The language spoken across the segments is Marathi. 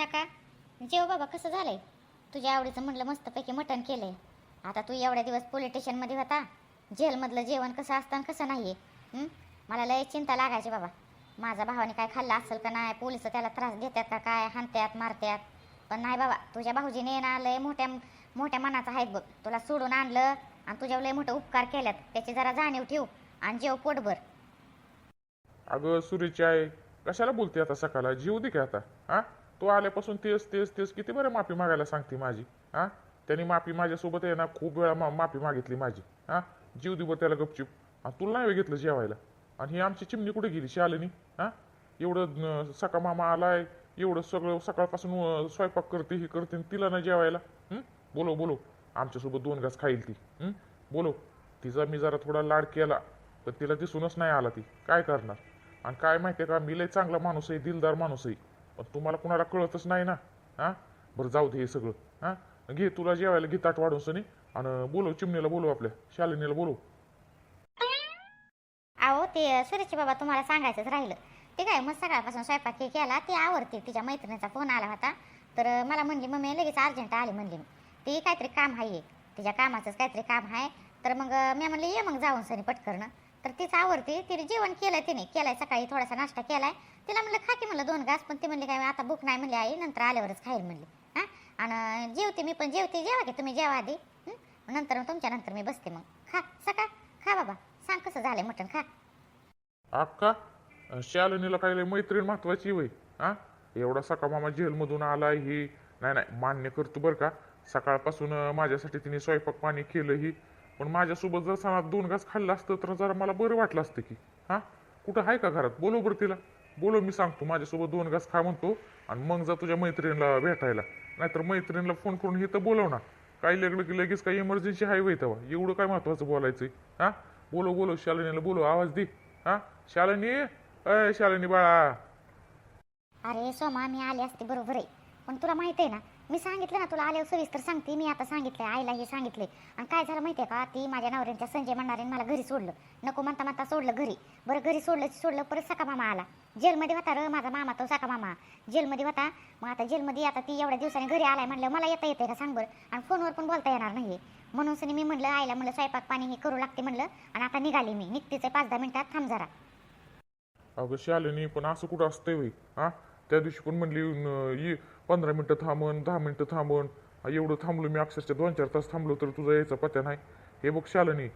सका जेव हो बाबा कसं झालंय? तुझ्या आवडीचं म्हटलं मस्तपैकी मटण केलंय. आता तू एवढ्या दिवस पोलीस स्टेशनमध्ये होता. जेलमधलं जेवण कसं असतं आणि कसं नाही आहे मला लय चिंता लागायची बाबा. माझ्या भावाने काय खाल्लं असेल का नाही पोलीस त्याला त्रास देतात का काय हाणत्यात मारत्यात. पण नाही बाबा तुझ्या भाऊजीने ना लय मोठ्या मोठ्या मनाचा आहेत बघ. तुला सोडून आणलं आणि तुझ्यावर लय मोठे उपकार केल्यात. त्याची जरा जाणीव ठेव आणि जेव पोटभर. अगं सुरीची आहे कशाला बोलते आता सकाळला? जीव दे का आता हा? तो आल्यापासून तेच तेच तेच किती बरं माफी मागायला सांगते माझी हा? त्यांनी माफी माझ्यासोबत आहे ना खूप वेळा मा माफी मागितली माझी हा? जीव दिवर त्याला गपचूप. आणि तुला नाही घेतलं जेवायला? आणि ही आमची चिमणी कुठे गेली शालिनी हा? एवढं सका मामा आलाय एवढं सगळं सकाळपासून स्वयंपाक करते हे करते आणि तिला नाही जेवायला? बोलो बोलो. आमच्यासोबत दोन घास खाईल ती बोलो. तिचा मी जरा थोडा लाड केला पण तिला दिसूनच नाही आला ती. काय करणार? आणि काय माहितीये का मी लय चांगला माणूस आहे दिलदार माणूस आहे. पण तुम्हाला कुणाला कळतच नाही ना? हा? बरं जाऊ दे हे सगळं. हा? घे तुला जेवायला घे ताट वाढून सनी. आणि बोलव चिमणीला बोलू आपल्या. शालिनीला बोलू अहो ते सुरेशचे बाबा तुम्हाला सांगायचंच राहिलं. ते काय मग सकाळपासून स्वयंपाक हे केला. ती आवडते तिच्या मैत्रिणीचा फोन आला होता. तर मला म्हणली मम्मी लगेच अर्जंट आली म्हणली ते ती काहीतरी काम आहे. तिच्या कामाचंच काहीतरी काम आहे. तर मग मी म्हणले ये मग जाऊन सनी पटकरणं तर तीच आवडते. तिने जेवण केलंय तिने. केलाय सकाळी थोडासा नाश्ता केलाय. तिला म्हणलं खा की म्हणलं दोन घास. पण ती म्हणली काय आता भूक नाही. म्हणली आई नंतर आल्यावरच खाईल. म्हणली. हां? आणि जेवते मी पण. जेवते जेवा की तुम्ही जेवा आधी. नंतर नंतर तुमच्या नंतर मी बसते मग. खा. सका खा बाबा. सांग कसं झालंय मटण? खा. अक्का शालिनीला काय मैत्रीण महत्वाची वय हा? एवढा सका मामा जेलमधून आलाय ही. नाही नाही. मान्य करतो बरं का. सकाळपासून माझ्यासाठी तिने स्वयंपाक पाणी केलं ही पण माझ्यासोबत जर सणात दोन घास खाल्लं असतं तर जरा मला बरं वाटलं असतं की हा? कुठं आहे का घरात? बोलो बरं तिला. बोलो मी सांगतो. माझ्यासोबत दोन घास खा म्हणतो आणि मग जा तुझ्या मैत्रिणीला भेटायला. नाहीतर मैत्रिणीला फोन करून हे तर बोलव ना काही लगलं की लगेच काही इमर्जन्सी आहे वय तेव्हा. एवढं काय महत्वाचं बोलायचंय हा? बोलो बोलो शालिनीला बोलो आवाज दे. हा? शालिनी? अय शालिनी बाळा. अरे सोमा मी आले असते. बरोबर आहे. पण तुला माहिती आहे ना मी सांगितलं ना तुला आल्यावर सविस्तर सांगते. मी आता सांगितलं आईला हे सांगितले आणि काय झालं माहितीये का? ती माझ्या नवऱ्यांच्या संजय म्हणणारे मला घरी सोडलं. नको म्हणता म्हणता सोडलं घरी. बरं घरी सोडलं सोडलं परत सका मामा आला. जेलमध्ये होता र माझा मामा तो सका मामा. जेलमध्ये होता. मग आता जेलमध्ये आता ती एवढ्या दिवसाने घरी आलाय म्हणलं मला येता येते का सांग बरं? आणि फोनवर पण बोलता येणार नाही म्हणून सनी मी म्हणलं आईला म्हणलं स्वयंपाक पाणी हे करू लागते म्हणलं. आणि आता निघाली मी. निघतेच पाच दहा मिनिटात. थांब जरा. अगं शालिनी पण असं कुठं असतंय वय हा? त्या दिवशी पण म्हणली पंधरा मिनटं थांबन दहा मिनटं थांबन. एवढं थांबलो मी अक्षरशः. दोन चार तास थांबलो तर तुझा यायचा पत्या नाही. हे बघ शालनी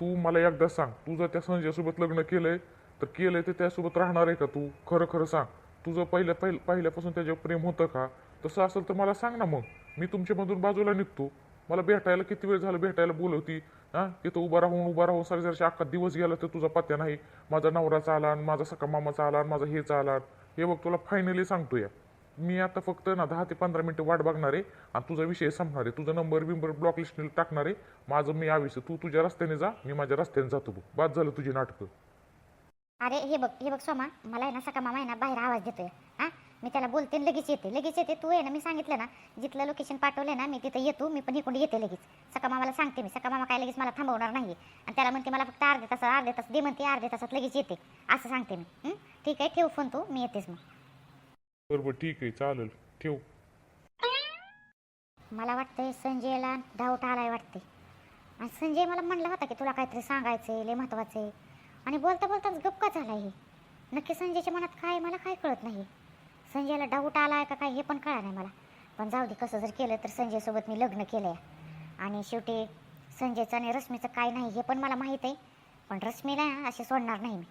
तू मला एकदा सांग तू जर त्या संजयसोबत लग्न केलंय? तर केलंय तर त्यासोबत राहणार आहे का तू? खरं खरं सांग. तुझं पहिल्या पहिल पहिल्यापासून त्याच्यावर प्रेम होतं का? तसं असेल तर मला सांग ना मग. मी तुमच्यामधून बाजूला निघतो. मला भेटायला किती वेळ झालं? भेटायला बोलवती. हा तिथं उभा राहून उभा राहून सर जरशी अख्खा दिवस गेला तर तुझा पत्या नाही. माझा नवराचा आला आणि माझा सका मामाचा आला माझा हेचा आला. हे बघ तुला फायनली सांगतो या. मी आता फक्त ना दहा ते पंधरा मिनिटं वाट बघणार आहे आणि तुझा विषय संपणार आहे. तुझा नंबर बिंबर ब्लॉक लिस्टला टाकणार आहे. माझं मी आयुष्य तू तुझ्या रस्त्याने जा मी माझ्या रस्त्याने जातो बघ. बाद झालं तुझी नाटकं. अरे हे बघ हे बघ सोमा मला आहे ना सका मामा आहे ना बाहेर आवाज देतोय. हा? मी त्याला बोलते लगेच येते. लगेच येते. तू आहे ना मी सांगितलं ना जिथलं लोकेशन पाठवलं ना मी तिथं येतो मी पण इकडून येते लगेच. सका मामाला सांगते मी. सका मामा काय लगेच मला थांबवणार नाही आणि त्याला म्हणते मला फक्त अर्धे तास अर्धे तास दे म्हणते अर्धे तासात लगेच येते. असं सांगते मी. ठीक आहे ठेव फोन तू मी येतेच मग. बरोबर ठीक आहे चालेल. ठेव. मला वाटतंय संजयला डाऊट आलाय वाटते आणि संजय मला म्हणला होता की तुला काहीतरी सांगायचं लय महत्त्वाचं आहे आणि बोलता बोलताच गप्पा झाला हे. नक्की संजयच्या मनात काय मला काय कळत नाही संजयला डाऊट आलाय का काय हे पण कळा नाही मला. पण जाऊ दे कसं जर केलं तर संजयसोबत मी लग्न केलं आहे आणि शेवटी संजयचं आणि रश्मीचं काय नाही हे पण मला माहीत आहे. पण रश्मीला अशी सोडणार नाही मी.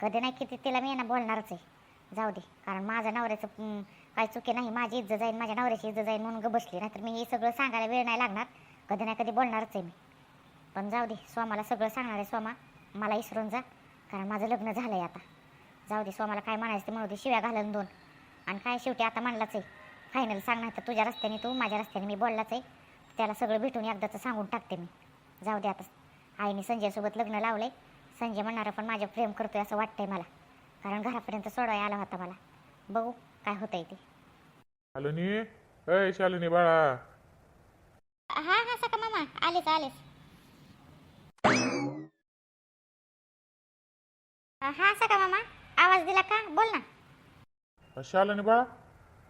कधी नाही किती तिला मी यांना बोलणारच आहे. जाऊ दे कारण माझ्या नवऱ्याचं काय चुकी नाही माझी इज्जत जाईल माझ्या नवऱ्याची इज्जत जाईल म्हणून ग बसली. नाहीतर मी हे सगळं सांगायला वेळ नाही लागणार. कधी ना कधी बोलणारच आहे मी. पण जाऊ दे स्वामाला सगळं सांगणार आहे स्वामा. मला इसरून जा. कारण माझं लग्न झालं आहे आता. जाऊ दे स्वामाला काय म्हणायचं ते म्हणू दे शिव्या घालून दोन. आणि काय शेवटी आता म्हणलाच आहे. फायनल सांगणार तर तुझ्या रस्त्याने तू माझ्या रस्त्याने मी बोललाच आहे. त्याला सगळं भेटून एकदाचं सांगून टाकते मी. जाऊ दे आता. आईने संजयसोबत लग्न लावलं आहे संजय म्हणणारं पण माझ्या प्रेम करतोय असं वाटतंय मला. कारण घरापर्यंत सोडवाय आला होता मला. बघू काय होतंय ते. शालिनी? अय शालिनी बाळा. हा हा सका मामा. आलेच आलेच. हा सका मामा. आवाज दिला का? बोल ना. शालिनी बाळा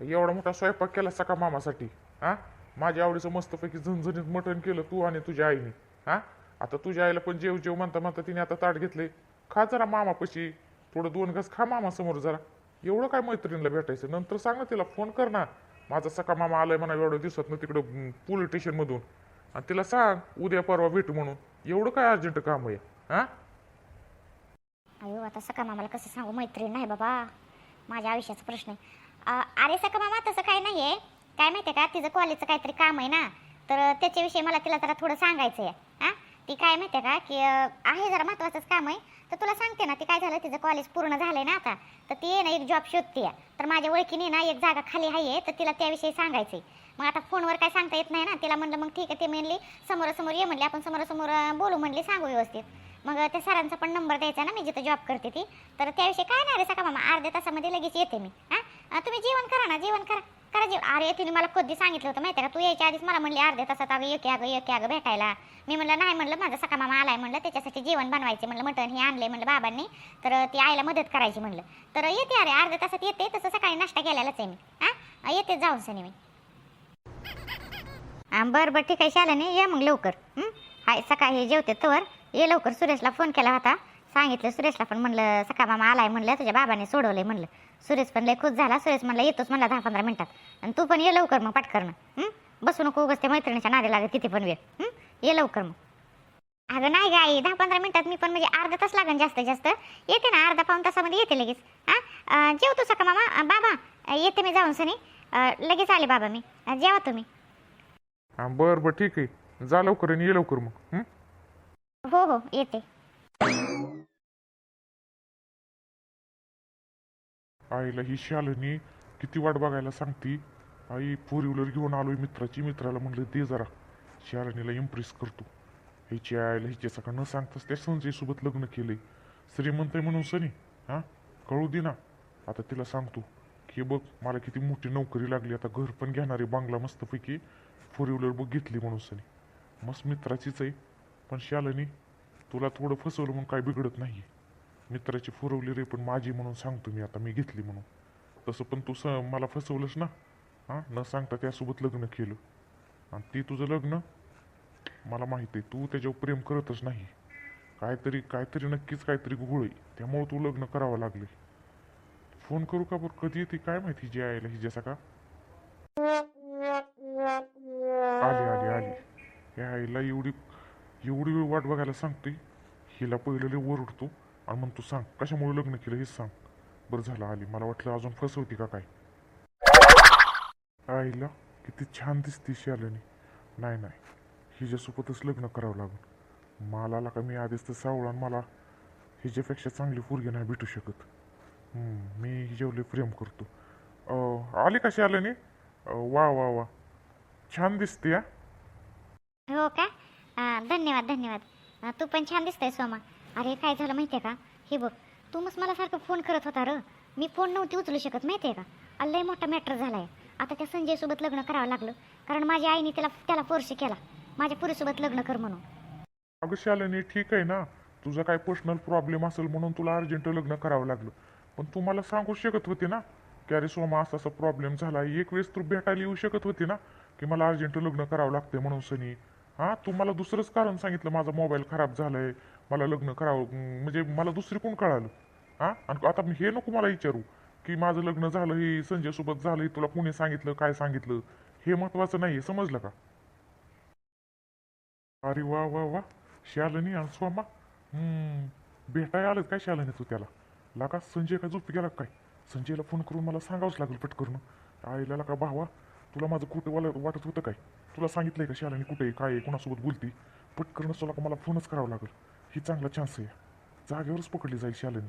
एवढा मोठा स्वयंपाक केला सका मामासाठी. हा? माझ्या आवडीचं मस्तपैकी झणझणीत मटण केलं तू आणि तुझ्या आईने. हा? आता तुझ्या आईला पण जेव जेव म्हणता म्हणता तिने आता ताट घेतले. खा जरा मामापाशी. थोडं दोन घास खा मामा समोर जरा. एवढं काय मैत्रिणीला भेटायचं? नंतर सांग ना तिला फोन कर ना. माझा सका मामा आलाय म्हणा एवढ्या दिवसात तिकडं पोलीस स्टेशनमधून आणि तिला सांग उद्या परवा भेटू म्हणून. एवढं काय अर्जंट काम आहे? हा? अयो आता सका मामाला कसं सांगू? मैत्रीण नाही बाबा. माझ्या आयुष्याचा प्रश्न आहे. अ, अरे सका मामा तसं काय नाही आहे काय माहिती आहे का? तिचं कॉलेजचं काहीतरी काम आहे ना. तर त्याच्याविषयी मला तिला जरा थोडं सांगायचं आहे हां? ती काय माहिती आहे का? की अ, आहे जरा महत्त्वाचंच काम आहे. तर तुला सांगते ना ती काय झालं तिचं कॉलेज पूर्ण झालं आहे ना आता. तर ती ना एक जॉब शोधते तर माझ्या ओळखीने ना एक जागा खाली आहे तर तिला त्याविषयी सांगायचं आहे मग आता फोनवर काय सांगता येत नाही ना तिला म्हणलं मग ठीक आहे ते म्हणली समोरासमोर ये म्हणले आपण समोरासमोर बोलू म्हणले सांगू व्यवस्थित. मग त्या सरांचा पण नंबर द्यायचा ना मी जिथं जॉब करते ती. तर त्याविषयी काय नाही रे सका मामा अर्ध्या तासामध्ये लगेच येते मी. हां? तुम्ही जेवण करा ना जेवण करा. करा जेवण अरे तिने मला कधी सांगितलं होतं माहिती आहे का? तू यायच्या आधीच मला म्हणली अर्ध्या तासात अगं येते अगं येते अगं भेटायला. मी म्हणलं नाही म्हणलं माझा सका मामा आलाय म्हणलं त्याच्यासाठी जेवण बनवायचे म्हणलं मटण हे आणले म्हणलं बाबांनी. तर ती आईला मदत करायची म्हणलं. तर येते अरे अर्ध्या तासात येते तसं सकाळी नाश्ता केलेलाच आहे मी. हां येते जाऊन सनी मी हां बरं बरं ठीक आहे शाला नाही ये मग लवकर. हाय सकाळी हे जेवते तर ये लवकर सुरेशला फोन केला होता. सांगितलं सुरेशला पण म्हणलं सका मामा आलाय म्हणलं तुझ्या बाबाने सोडवलंय म्हणलं. सुरेश पण लय खुश झाला. सुरेश म्हणलं येतोच म्हणला दहा पंधरा मिनिटात. आणि तू पण ये लवकर मग पटकरनं हं? बसू नको उगाच ते मैत्रिणीच्या नादी लागत किती पण वेळ? ये लवकर मग. अगं नाही गाई दहा पंधरा मिनिटात मी पण म्हणजे अर्धा तास लागेल जास्तीत जास्त. येते ना अर्धा पाऊन तासामध्ये येते लगेच. हां? जेवतो सका मामा. बाबा येते मी जाऊन सनी. लगेच आले बाबा मी. जेवा तुम्ही. बरं बरं ठीक आहे. जा लवकर ये लवकर मग? हो हो येते. आईला ही शालिनी किती वाट बघायला सांगती? आई फोर व्हीलर घेऊन आलोय मित्राची. मित्राला म्हणलं दे जरा. शालिनीला इम्प्रेस करतो. हिची आईला हिच्या सकाळ न सांगताच त्या संजयसोबत लग्न केले श्रीमंत आहे म्हणून सनी हा? कळू दे ना. आता तिला सांगतो की बघ मला किती मोठी नोकरी लागली. आता घर पण घेणारे बांगला मस्तपैकी फोर व्हीलर बघ घेतली म्हणून सनी. मस्त मित्राचीच आहे. पण शालिनी तुला थोडं फसवलं म्हणून काय बिघडत नाही मित्राची फुरवली रे पण माझी म्हणून सांगतो मी आता मी घेतली म्हणून. तसं पण तू स मला फसवलंस ना. हां न सांगता त्यासोबत लग्न केलं. आणि ती तुझं लग्न? मला माहिती आहे तू त्याच्यावर प्रेम करतच नाही. काहीतरी काहीतरी नक्कीच काहीतरी घोळ आहे. त्यामुळं तू लग्न करावं लागले फोन करू का बरं? कधी येते? काय माहिती जी आईला हिच्या का आली आली आली. या आईला एवढी एवढी वेळ वाट बघायला सांगते हिला पहिलं लय ओरडतो. आणि तू सांग कशामुळे लग्न केलं हेच सांग. बरं झालं आली मला वाटलं अजून फसवती का काय? आईला किती छान दिसते शालिनी. नाही नाही हिच्यासोबतच लग्न करावं लागून मला का मी आधीच तर सावळा मला हिच्यापेक्षा चांगली पोरगी नाही भेटू शकत. मी हिच्यावर प्रेम करतो. आली कशी आलं नाही वा वा वा. छान दिसते या हो का? धन्यवाद धन्यवाद. तू पण छान दिसतंय सोमा. अरे काय झालं माहिती आहे का? हे बघ तू मग मला सारखं फोन करत होता र. मी फोन नव्हती उचलू शकत माहिती आहे का लय मोठा मॅटर झाला आहे आता त्या संजयसोबत लग्न करावं लागलं कारण माझ्या आईने त्याला त्याला फोर्स केला. माझ्या पुरीसोबत लग्न कर म्हणून. अगं शालिनी ठीक आहे ना? तुझा काय पर्सनल प्रॉब्लेम असेल म्हणून तुला अर्जंट लग्न करावं लागलं. पण तू मला सांगू शकत होती ना? की अरे सोमा असा असा प्रॉब्लेम झाला. एक वेळेस तू भेटायला येऊ शकत होती ना? की मला अर्जंट लग्न करावं लागतंय म्हणून सनी. हां? तू मला दुसरंच कारण सांगितलं माझा मोबाईल खराब झालाय. मला लग्न करावं. म्हणजे मला दुसरी कोण कळालं? हां? आणि आता मी हे नको मला विचारू की माझं लग्न झालं हे संजय सोबत झालं हे तुला कोणी सांगितलं काय सांगितलं? हे महत्वाचं नाही समजलं का? अरे वा वा वा. शालनी आणि स्वामा हम्म, भेटाय आलं काय शालनी तू त्याला? लागा संजय काय झोपी गेला काय? संजयला फोन करून मला सांगावंच लागेल पटकरून. आईला का भावा तुला माझं कुठं वाला वाटत होतं काय? तुला सांगितलंय का शालनी कुठे काय कुणासोबत कोणासोबत बोलती? पटकरून तुला का मला फोनच करावा लागेल. ही चांगला चान्स आहे. जागेवरच पकडली जाईल शालिनी.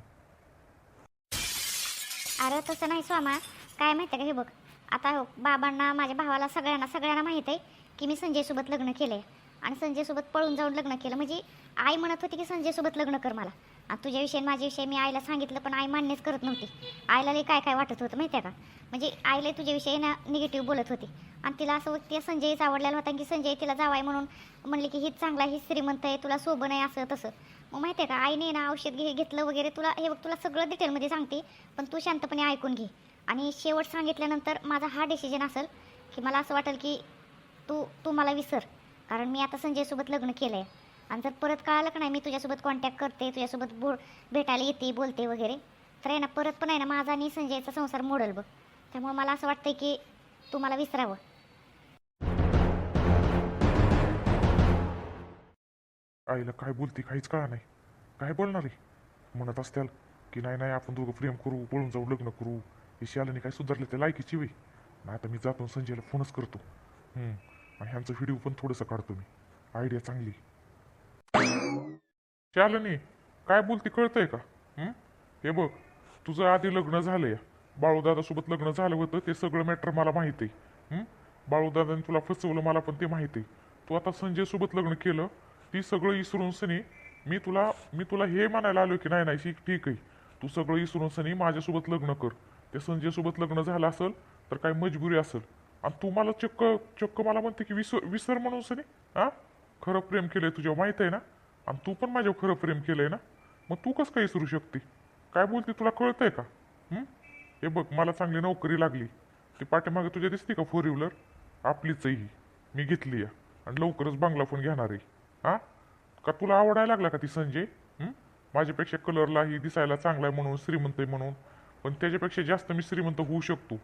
अरे तसं नाही स्वामा. काय माहिती आहे का हे बघ? आता हो बाबांना माझ्या भावाला सगळ्यांना सगळ्यांना माहीत आहे की मी संजयसोबत लग्न केलं आहे आणि संजयसोबत पळून जाऊन लग्न केलं. म्हणजे आई म्हणत होती की संजयसोबत लग्न कर मला. तुझ्याविषयी आणि माझ्याविषयी मी आईला सांगितलं पण आई मान्यच करत नव्हती. आईला लई काय काय वाटत होतं माहिती आहे का? म्हणजे आईला तुझ्याविषयी ना निगेटिव्ह बोलत होती. आणि तिला असं त्या संजयच आवडलेला होता की संजय तिला जावाय म्हणून म्हणले की हीच चांगला ही श्रीमंत आहे तुला सोबं नाही असं तसं. मग माहिती आहे का आईने ना औषध घे घेतलं वगैरे तुला हे बघ तुला सगळं डिटेलमध्ये सांगते पण तू शांतपणे ऐकून घे. आणि शेवट सांगितल्यानंतर माझा हा डिसिजन असेल की मला असं वाटेल की तू तू मला विसर. कारण मी आता संजयसोबत लग्न केलं आहे आणि जर परत कळालं का नाही मी तुझ्यासोबत कॉन्टॅक्ट करते तुझ्यासोबत बोल भेटायला येते बोलते वगैरे तर आहे ना परत पण आहे ना माझा आणि संजयचा संसार मोडल बघ. त्यामुळे मला असं वाटतंय की तुम्हाला मला विसरावं. आईला काय बोलते काहीच कळा नाही. काय बोलणार आहे? म्हणत असत्याल की नाही नाही आपण दोघं प्रेम करू पळून जाऊ लग्न करू. हे शालाने काय सुधारले ते लायकीची वे नाही आता मी जातो संजयला फोनच करतो. आणि ह्यांचं व्हिडिओ पण थोडंसं काढतो मी. आयडिया चांगली शालिनी काय बोलते कळतंय का? हं? हे बघ तुझं आधी लग्न झालंय. बाळूदादासोबत लग्न झालं होतं ते सगळं मॅटर मला माहीत आहे. हं? बाळूदादाने तुला फसवलं मला पण ते माहीत आहे. तू आता संजय सोबत लग्न केलं ती सगळं विसरून सनी मी तुला मी तुला हे म्हणायला आलो की नाही नाही ठीक आहे. तू सगळं विसरून सनी माझ्यासोबत लग्न कर. ते संजय सोबत लग्न झालं असेल तर काय मजबुरी असेल. आणि तू मला चक्क चक्क मला म्हणते की विसर विसर म्हणून सनी हा? खरं प्रेम केलंय तुझ्या माहीत आहे ना? आणि तू पण माझ्यावर खरं प्रेम केलंय ना? मग तू कसं काय विसरू शकते? काय बोलते तुला कळतंय का? हे? बघ मला चांगली नोकरी लागली. ती पाठीमागे तुझ्या दिसते का फोर व्हीलर आपलीच ही मी घेतली आहे. आणि लवकरच बांगला फोन घेणार आहे. हा? का तुला आवडायला लागला का ती संजय? माझ्यापेक्षा कलरला ही दिसायला चांगला आहे म्हणून श्रीमंत आहे म्हणून. पण त्याच्यापेक्षा जास्त मी श्रीमंत होऊ शकतो.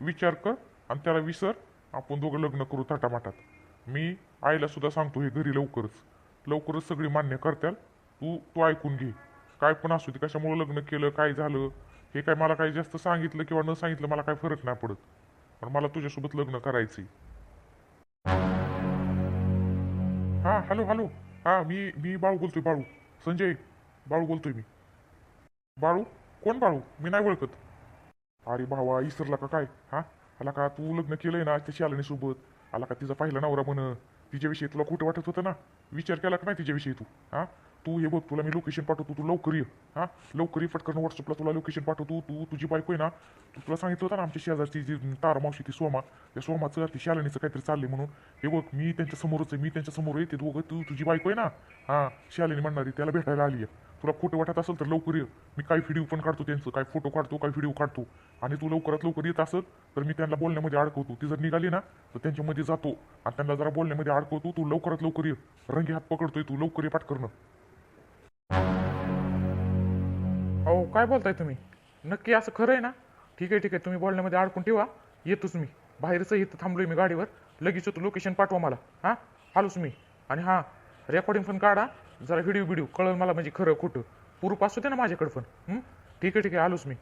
विचार कर आणि त्याला विसर. आपण दोघं लग्न करू थाटामाटात. मी आईला सुद्धा सांगतो हे घरी लवकरच लवकरच सगळी मान्य करत्याल. तू तू ऐकून घे. काय पण असू दे कशामुळे लग्न केलं काय झालं हे काय मला काही जास्त सांगितलं किंवा न सांगितलं मला काय फरक नाही पडत. पण मला तुझ्यासोबत लग्न करायचंय. हा हॅलो हॅलो. हा मी मी बाळू बोलतोय बाळू. संजय बाळू बोलतोय मी. बाळू? कोण बाळू? मी नाही ओळखत. अरे भावा इसरला का काय? हा? आला का तू लग्न केलंय ना त्या शालिनी सोबत आला का तिचा पहिला नवरा म्हण? तिच्याविषयी तुला कुठं वाटत होतं ना? विचार केला का नाही तिच्याविषयी तू? हा? तू हे बघ तुला मी लोकेशन पाठवतो तू लवकर ये. हा? लवकर ये पटकन व्हॉट्सअपला तुला लोकेशन पाठवतो. तू तुझी बायको आहे ना? तू तुला सांगितलं होतं ना आमच्या शेजारची जी तारा मावशी ती सोमा. त्या सोमाचं ती शालिनीचं काहीतरी चाललंय म्हणून. हे बघ मी त्यांच्या समोरच आहे मी त्यांच्यासमोर आहे दोघं तू तुझी बायको आहे ना? हा? शालिनी म्हणणारी त्याला भेटायला आली आहे तुला खोटं वाटत असेल तर लवकर ये. मी काही व्हिडिओ पण काढतो त्यांचं. काय फोटो काढतो काय व्हिडिओ काढतो. आणि तू लवकरात लवकर येत असेल तर मी त्यांना बोलण्यामध्ये अडकवतो. ती जर निघाली ना तर त्यांच्यामध्ये जातो. आणि त्यांना जरा बोलण्यामध्ये अडकवतो तू लवकरात लवकर ये. रंगी हात पकडतोय तू लवकर ये पाठ करणं अहो काय बोलताय तुम्ही? नक्की असं खरं आहे ना? ठीक आहे ठीक आहे. तुम्ही बोलण्यामध्ये अडकून ठेवा. येतोच मी. बाहेरच इथं थांबलोय मी गाडीवर. लगेच येतो. लोकेशन पाठवा मला. हां? आलोच मी. आणि हां रेकॉर्डिंग पण काढा. जरा व्हिडिओ व्हिडिओ कळलं मला म्हणजे खरं खोटं. प्रूफ असू दे ना माझ्याकडे पण. ठीक आहे ठीक आहे. आलोच मी.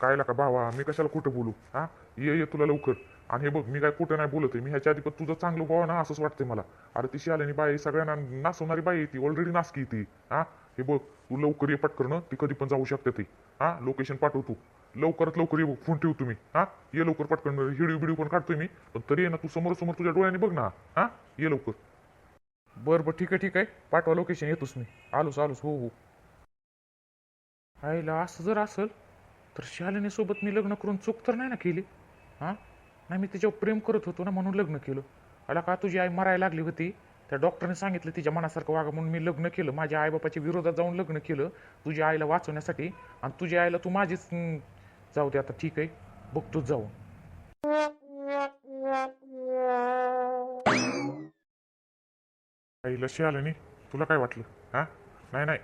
काय का भावा? मी कशाला कुठं बोलू? हा? ये ये तुला लवकर. आणि हे बघ मी काय कुठं नाही बोलत आहे मी ह्याच्या आधी पण तुझं चांगलं व्हावं ना असंच वाटतंय मला. अरे ती शालिनी बाई सगळ्यांना नाचवणारी बाई ती. ऑलरेडी नासकी ती. हा? हे बघ तू लवकर ये पटकन ती कधी पण जाऊ शकते ती. हा? लोकेशन पाठव तू लवकरात लवकर ये बघ. फोन ठेव तुम्ही. हा? ये लवकर पटकन. व्हिडिओ व्हिडिओ पण काढतोय मी. पण तरी ये ना तू समोर समोर तुझ्या डोळ्याने बघ ना. हा? ये लवकर. बरं बरं ठीक आहे ठीक आहे. पाठवा लोकेशन येतोच मी. आलोच आलोच हो हो. आईला असं जर असेल तर शालिनीसोबत मी लग्न करून चूक तर नाही ना केली? हां? नाही मी तिच्यावर प्रेम करत होतो ना म्हणून लग्न केलं. आला का तुझी आई मरायला लागली होती? त्या डॉक्टरने सांगितलं तिच्या मनासारखं वागा म्हणून मी लग्न केलं. माझ्या आईबापाच्या विरोधात जाऊन लग्न केलं तुझ्या आईला वाचवण्यासाठी. आणि तुझ्या आईला तू माझीच जाऊ दे आता ठीक आहे. बघतोच जाऊन. आईला शालिनी तुला काय वाटलं? हा? नाही नाही.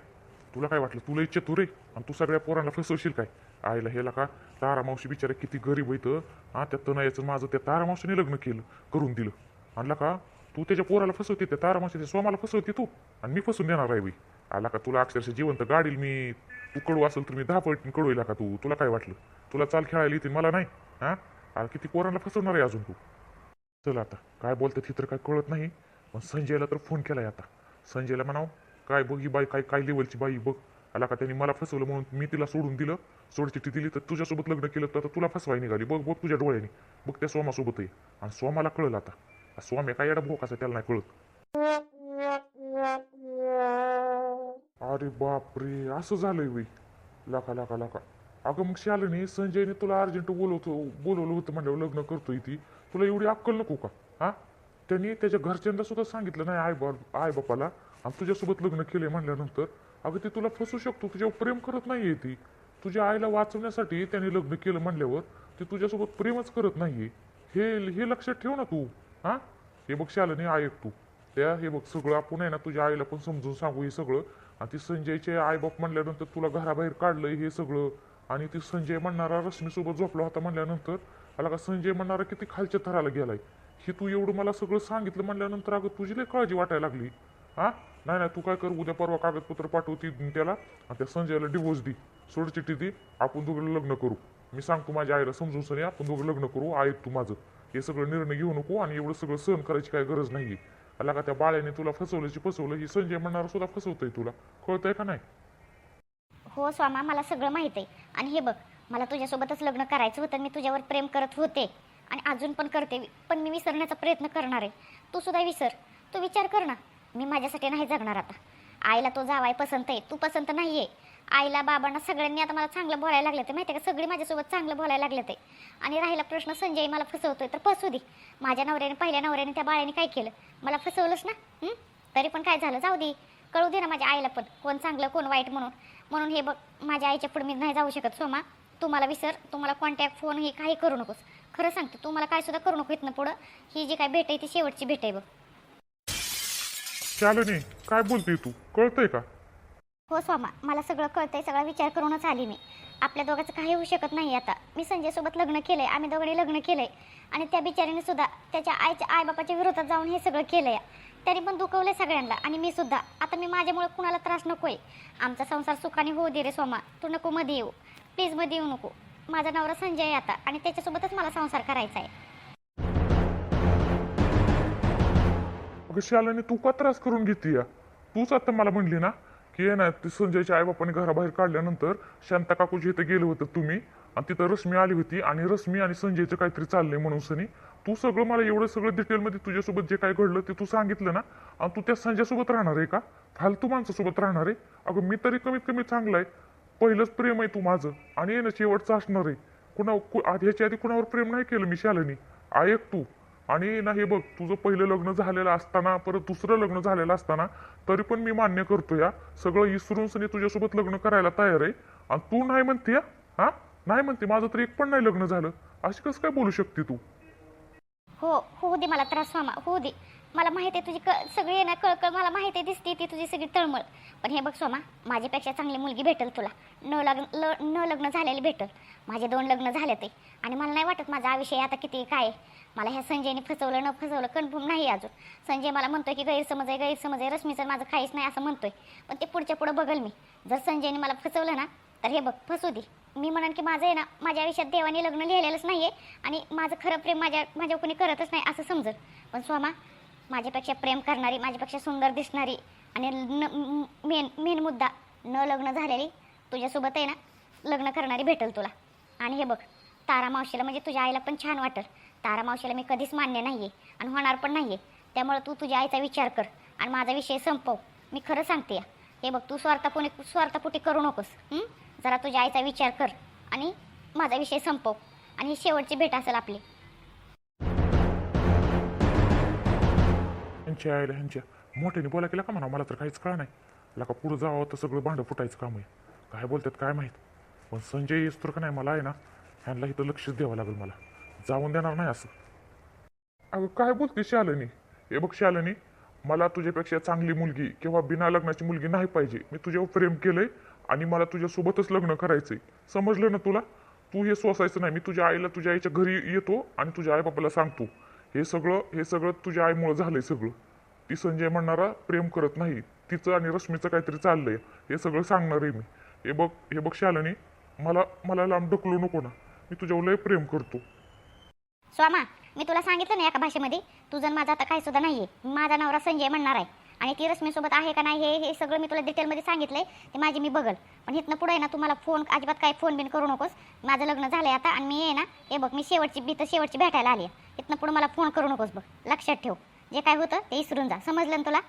तुला काय वाटलं? तुला इच्छा तू रे. आणि तू सगळ्या पोरांना फसवशील काय? आईला हेला का? तारा मावशी बिचारे किती गरीब होतं हा? त्या तनयाचं माझं त्या तारा मावशीने लग्न केलं करून दिलं. आणला का? तू त्याच्या पोराला फसवते त्या तारा मावशी सोमाला फसवते तू. आणि मी फसून देणार आहे बाई. आला का? तुला अक्षरशः जिवंत गाडील मी. तू कडू असेल तर मी दहा पट कडू का तू. तुला काय वाटलं? तुला चाल खेळायला येते मला नाही. हा? अरे किती पोरांना फसवणार आहे अजून तू? चल आता. काय बोलतात हे तर काय कळत नाही. पण संजयला तर फोन केलाय आता. संजयला म्हणाव काय बघ ही बाई काय काय लेवलची बाई बघ. आला का त्यांनी मला फसवलं म्हणून मी तिला सोडून दिलं सोडचिठ्ठी दिली तर तुझ्यासोबत लग्न केलं तर आता तुला फसवाय निघाली. बघ बघ तुझ्या डोळ्याने. बघ त्या सोमासोबत आहे आणि सोमाला कळलं आता. स्वामी काय एवढा भोकाचा त्याला नाही कळत. अरे बापरे असं झालंय बाई. लाका लाका लाका. अगं मग शालिनी संजयने तुला अर्जंट बोलवतो बोलवलं होतं म्हणल्यावर लग्न करतोय ती. तुला एवढी अक्कल नको का? हा? त्यांनी त्याच्या घरच्यांना सुद्धा सांगितलं नाही आई बा आई बापाला आणि तुझ्यासोबत लग्न केले म्हणल्यानंतर अगं ती तुला फसू शकतो तुझ्यावर प्रेम करत नाहीये ती. तुझ्या आईला वाचवण्यासाठी त्याने लग्न केलं म्हणल्यावर ते तुझ्यासोबत प्रेमच करत नाहीये. हे हे लक्षात ठेव ना तू हा? हे बघ शालने ऐक तू. त्या हे बघ सगळं आपण आहे ना तुझ्या आईला पण समजून सांगू हे सगळं. आणि ती संजयचे आईबाप म्हणल्यानंतर तुला घराबाहेर काढलंय हे सगळं. आणि ती संजय म्हणणारा रश्मीसोबत झोपला होता म्हणल्यानंतर आला का संजय म्हणणारा किती खालच्या थराला गेलाय. हे तू एवढं मला सगळं सांगितलं म्हणल्यानंतर अगं तुझी लय काळजी वाटायला लागली. हा? नाही नाही तू काय कर उद्या परवा कागदपत्र पाठवती त्याला आणि त्या संजयला डिवोर्स दे. सोड चिठ्ठी दे. आपण दोघं लग्न करू. मी सांगतो माझ्या आईला समजून सनी आपण दोघं लग्न करू. आहे तू माझं. हे सगळं निर्णय घेऊ नको आणि एवढं सगळं सहन करायची काय गरज नाहीये. आला का त्या बाळ्याने तुला फसवल्याची फसवलं ही संजय म्हणणार सुद्धा फसवतंय तुला. कळतंय का नाही? हो स्वामा मला सगळं माहीत आहे आणि हे बघ मला तुझ्यासोबतच लग्न करायचं होतं मी तुझ्यावर प्रेम करत होते. आणि अजून पण करते. पण मी विसरण्याचा प्रयत्न करणार आहे. तू सुद्धा विसर. तू विचार कर ना. मी माझ्यासाठी नाही जगणार आता. आईला तो जावाय पसंत आहे. तू पसंत नाही आहे आईला बाबांना सगळ्यांनी आता मला चांगलं बोलायला लागले ते माहिती आहे का? सगळी माझ्यासोबत चांगलं बोलायला लागले ते. आणि राहिला प्रश्न संजय मला फसवतोय तर फसू दे. माझ्या नवऱ्याने पहिल्या नवऱ्याने त्या बाळ्याने काय केलं? मला फसवलंच ना? तरी पण काय झालं? जाऊ दे. कळू दे ना माझ्या आईला पण. कोण चांगलं कोण वाईट म्हणून. म्हणून हे बघ माझ्या आईच्या पुढे मी नाही जाऊ शकत. सोमा तू मला विसर. तू मला कॉन्टॅक्ट फोन हे काही करू नकोस. खरं सांगते तू मला काय सुद्धा करू नको इथनं पुढं. ही जी काय भेट आहे ती शेवटची भेट आहे बघ. शालिनी काय बोलते तू? कळतंय का? हो स्वामा मला सगळं कळतंय सगळा विचार करूनच आली मी. आपल्या दोघांचं काही होऊ शकत नाही आता. मी संजयसोबत लग्न केलंय आम्ही दोघांनी लग्न केलंय. आणि त्या बिचारीने सुद्धा त्याच्या आईच्या आईबापाच्या विरोधात जाऊन हे सगळं केलंय. त्यांनी पण दुखवलंय सगळ्यांना आणि मी सुद्धा. आता मी माझ्यामुळे कुणाला त्रास नकोय. आमचा संसार सुखाने होऊ दे रे सोमा तू नको मध्ये येऊ. प्लीजमध्ये येऊ नको. माझा नवरा संजय आहे आता आणि त्याच्यासोबतच मला संसार करायचा आहे. अगं शालाने तू का त्रास करून घेते या तूच आता मला म्हणली ना की ये ना ते संजयच्या आईबापाने घराबाहेर काढल्यानंतर शांता काकूच्या इथं गेलं होतं तुम्ही. आणि तिथं रश्मी आली होती आणि रश्मी आणि संजयचं काहीतरी चाललंय म्हणून सनी. तू सगळं मला एवढं सगळं डिटेलमध्ये तुझ्यासोबत जे काय घडलं ते तू सांगितलं ना आणि तू त्या संजयसोबत राहणार आहे का? फालतू माणसासोबत राहणार आहे? अगं मी तरी कमीत कमी चांगला आहे. पहिलंच प्रेम आहे तू माझं. आणि आहे ना शेवटचं असणार आहे. कुणा कु- आधी ह्याच्या आधी कुणावर प्रेम नाही केलं मी शालनी. ऐक तू. आणि ना हे बघ तुझं पहिलं लग्न झालेलं असताना परत दुसरं लग्न झालेलं असताना तरी पण मी मान्य करतो या. सगळं इसरून सनी तुझ्यासोबत लग्न करायला तयार आहे. आणि तू नाही म्हणते या हा? नाही म्हणते. माझं तर एक पण नाही लग्न झालं. अशी कसं काय बोलू शकते तू? हो होऊ दे मला त्रास स्वामा होऊ दे. मला माहिती आहे तुझी क सगळी आहे ना कळकळ मला माहिती आहे दिसते ती तुझी सगळी तळमळ. पण हे बघ सोमा माझ्यापेक्षा चांगली मुलगी भेटेल तुला. न लग्न ल न लग्न झालेली भेटेल. माझे दोन लग्न झाले ते आणि मला नाही वाटत माझा आविषय आता किती काय आहे. मला ह्या संजयने फसवलं न फसवलं कन्फर्म नाही अजून. संजय मला म्हणतोय की गैरसमज आहे गैरसमज आहे रश्मीचं माझं काहीच नाही असं म्हणतोय. पण ते पुढच्या पुढं बघल मी. जर संजयने मला फसवलं ना तर हे बघ फसू दे. मी म्हणन की माझं आहे ना माझ्या आयुष्यात देवाने लग्न लिहिलेलंच नाही आहे आणि माझं खरं प्रेम माझ्या माझ्या कोणी करतच नाही असं समजत पण स्वामा माझ्यापेक्षा प्रेम करणारी माझ्यापेक्षा सुंदर दिसणारी आणि न मेन मेन मुद्दा न लग्न झालेली तुझ्यासोबत आहे ना लग्न करणारी भेटेल तुला. आणि हे बघ तारा मावशीला म्हणजे तुझ्या आईला पण छान वाटेल. तारा मावशीला मी कधीच मान्य नाही आहे आणि होणार पण नाही आहे त्यामुळे तू तुझ्या आईचा विचार कर आणि माझा विषय संपव. मी खरं सांगते या. हे बघ तू स्वार्थापोटी स्वार्थापोटी करू नकोस. जरा तुझ्या आईचा विचार कर आणि माझा विषय संपव. आणि ही शेवटची भेट असेल आपली. ह्यांच्या आईला ह्यांच्या मोठ्याने बोला केला का म्हणा मला तर काहीच कळ नाही. लाका पुढं जावं तर सगळं भांडं फुटायचं काम आहे. काय बोलतात काय माहीत? पण संजय येस का नाही मला आहे ना ह्यांना इथं लक्षच द्यावं लागेल मला. जाऊन देणार नाही असं. अगं काय बोलते शालिनी? हे बघ शालिनी मला तुझ्यापेक्षा चांगली मुलगी किंवा बिना लग्नाची मुलगी नाही पाहिजे. मी तुझ्यावर प्रेम केलंय आणि मला तुझ्यासोबतच लग्न करायचंय. समजलं ना तुला? तू हे सोसायचं नाही. मी तुझ्या आईला तुझ्या आईच्या घरी येतो आणि तुझ्या आईबापाला सांगतो. हे सगळं हे सगळं तुझ्या आईमुळे झालंय सगळं. ती संजय म्हणणारा प्रेम करत नाही. तिचं आणि रश्मीचं काहीतरी चाललंय. हे सगळं सांगणार आहे मी. हे बघ हे बघ शालिनी मला मला लांब ढकलू नको ना. मी तुझ्यावर लय प्रेम करतो. स्वामा मी तुला सांगितलं ना एका भाषेमध्ये तुझं माझा आता काही सुद्धा नाहीये माझा नवरा संजय म्हणणार आहे. आणि ती रश्मीसोबत आहे का नाही हे हे सगळं मी तुला डिटेलमध्ये सांगितलंय ते माझी मी बघल. पण इथनं पुढे ना तुम्हाला फोन अजिबात काय फोन बिन करू नकोस. माझं लग्न झालंय आता आणि मी आहे ना हे बघ मी शेवटची मी तर शेवटची भेटायला आली आहे इथनं पुढं मला फोन करू नकोस बघ. लक्षात ठेव. जे काय होतं ते विसरून जा. समजलं ना तुला?